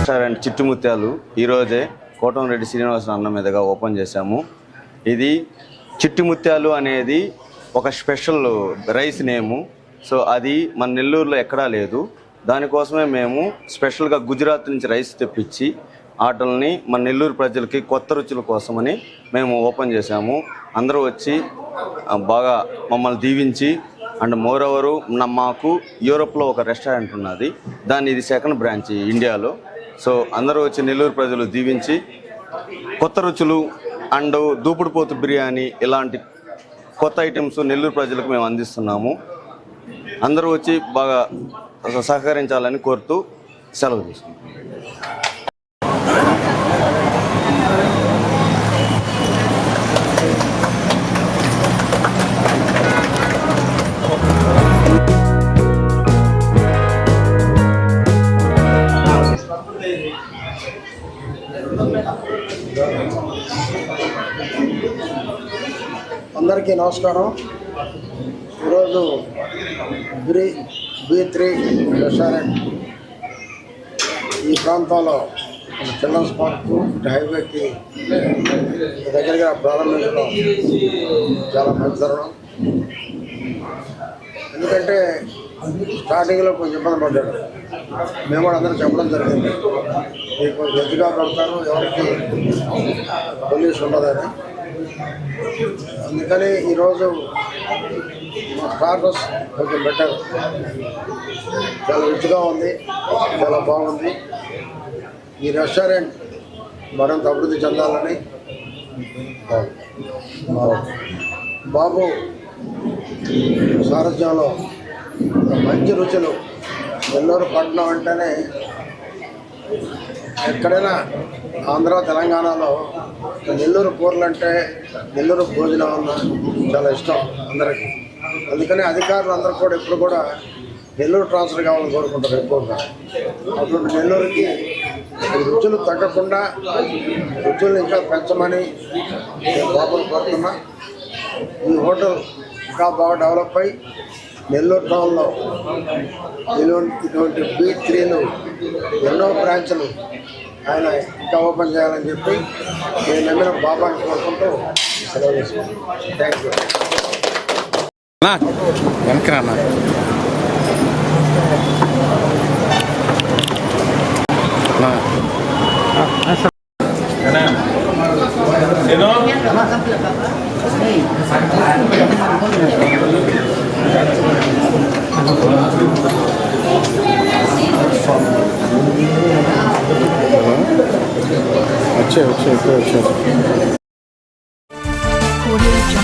Restaurant చిట్టుముత్యాలు ఈరోజే కోటంరెడ్డి శ్రీనివాస అన్న మీదుగా ఓపెన్ చేశాము. ఇది చిట్టుముత్యాలు అనేది ఒక స్పెషల్ రైస్ నేము. సో అది మన నెల్లూరులో ఎక్కడా లేదు. దానికోసమే మేము స్పెషల్గా గుజరాత్ నుంచి రైస్ తెప్పించి ఆటల్ని మన నెల్లూరు ప్రజలకి కొత్త రుచుల కోసమని మేము ఓపెన్ చేశాము. అందరూ వచ్చి బాగా మమ్మల్ని దీవించి అండ్ మోర్ ఓవరు మాకు యూరోప్లో ఒక రెస్టారెంట్ ఉన్నది. దాని ఇది సెకండ్ బ్రాంచ్ ఇండియాలో. సో అందరూ వచ్చి నెల్లూరు ప్రజలు దీవించి కొత్త రుచులు అండ్ దూపుడుపోతు బిర్యానీ ఇలాంటి కొత్త ఐటమ్స్ నెల్లూరు ప్రజలకు మేము అందిస్తున్నాము. అందరూ వచ్చి బాగా సహకరించాలని కోరుతూ సెలవు తీసుకుంటాం అందరికీ నమస్కారం. ఈరోజు బ్రీ బీ త్రీ రెస్టారెంట్ ఈ ప్రాంతంలో చిల్డ్రన్స్ పార్క్ హైవేకి దగ్గరగా ప్రారంభించడం చాలా మంచి తరుణం ఎందుకంటే స్టార్టింగ్లో కొంచెం ఇబ్బంది పడ్డాడు మేము కూడా అందరూ చెప్పడం జరిగింది. మీకు కొంచెం ఎత్తుగా పెడతారు ఎవరికి పోలీసు ఉండదని. అందుకని ఈరోజు మా కొంచెం బెటర్. చాలా రుచిగా ఉంది చాలా బాగుంది. ఈ రెస్టారెంట్ మరింత అభివృద్ధి చెందాలని బాబు సారథ్యంలో మంచి రుచులు నెల్లూరు పట్టణం అంటేనే ఎక్కడైనా ఆంధ్ర తెలంగాణలో నెల్లూరు కూరలు అంటే నెల్లూరు భోజనం అన్న చాలా ఇష్టం అందరికీ. అందుకని అధికారులు అందరూ కూడా ఇప్పుడు కూడా నెల్లూరు ట్రాన్స్ఫర్ కావాలని కోరుకుంటారు ఎక్కువగా. అటువంటి నెల్లూరుకి రుచులు తగ్గకుండా రుచులు ఇంకా పెంచమని నేను కోరుతున్నా ఈ హోటల్ ఇంకా బాగా డెవలప్ అయ్యి నెల్లూరు టౌన్లో ఇటువంటి ఇటువంటి బీ త్రీలు ఎన్నో బ్రాంచ్లు ఆయన ఇంకా ఓపెన్ చేయాలని చెప్పి నేను నమ్మిన బాబాని కోరుకుంటూ సెలవు తీసుకుంటాను థ్యాంక్ యూ అన్నా వెనక్కి రానా? अच्छा अच्छा अच्छा अच्छा